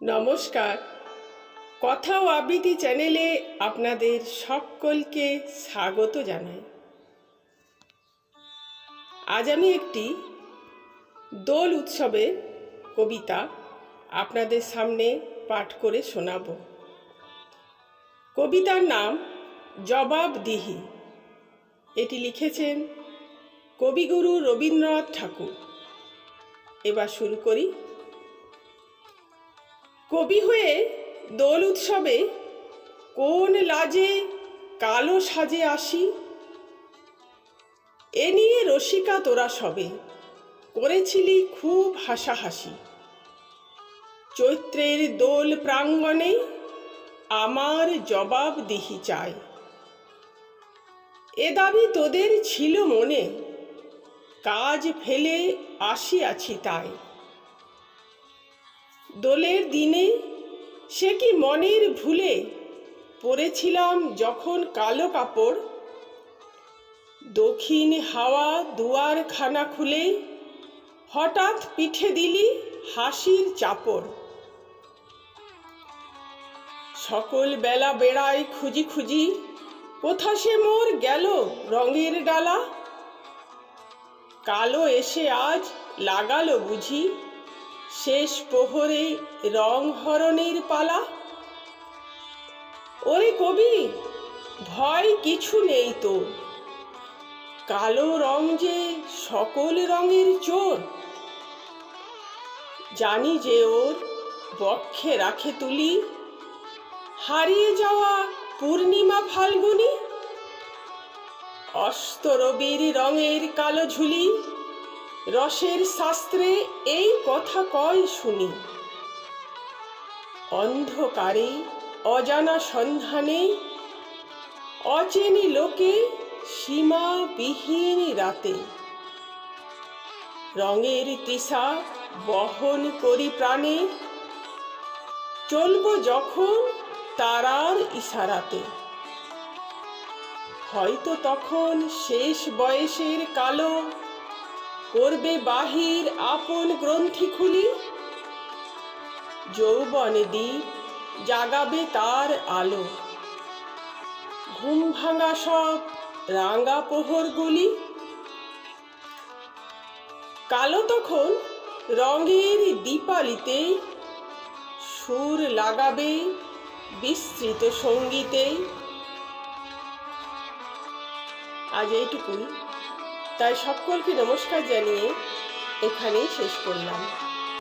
নমস্কার। কথা ও আবৃত্তি চ্যানেলে আপনাদের সকলকে স্বাগত জানাই। আজ আমি একটি দোল উৎসবের কবিতা আপনাদের সামনে পাঠ করে শোনাব। কবিতার নাম জবাবদিহি এটি লিখেছেন কবিগুরু রবীন্দ্রনাথ ঠাকুর। এবার শুরু করি কবি হয়ে দোল উৎসবে কোন লাজে কালো সাজে আসি? এ নিয়ে রসিকা তোরা সবে, করেছিলি খুব হাসাহাসি। চৈত্রের দোল প্রাঙ্গণে আমার জবাব দিহি চাই। এ দাবি তোদের ছিল মনে, কাজ ফেলে আসিয়াছি তাই। দোলের দিনে সে কি মনের ভুলে পরেছিলাম যখন কালো কাপড়? দক্ষিণ হাওয়া দুয়ার খানা খুলে হঠাৎ পিঠে দিলি হাসির চাপড়। সকল বেলা বেড়াই খুঁজি খুঁজি কোথা সে মোর গেল রঙের ডালা? কালো এসে আজ লাগালো বুঝি শেষ প্রহরে রং হরণের পালা? ওরে কবি, ভয় কিছু নেই তো। কালো রং যে সকল রঙের চোর। জানি যে ওর বক্ষে রাখে তুলি। হারিয়ে যাওয়া পূর্ণিমা ফাল্গুনি। অস্ত রবির রঙের কালো ঝুলি। রসের শাস্ত্রে এই কথা কয় শুনি। অন্ধকারে, অজানা সন্ধানে, অচেনি লোকে সীমাবিহীন রাতে। রঙের তৃষা বহন করি প্রাণে, চলব যখন তারার ইশারাতে। হয়তো তখন শেষ বয়সের কালো করবে বাহির আপন গ্রন্থি খুলি। যৌবনে দ্বীপ জাগাবে তার আলো। ঘুম ভাঙা সব রাঙা প্রহরগুলি কালো তখন রঙের দীপালিতে সুর লাগাবে বিস্তৃত সঙ্গীতে। আজ এইটুকুই। তাই সকলকে নমস্কার জানিয়ে এখানেই শেষ করলাম।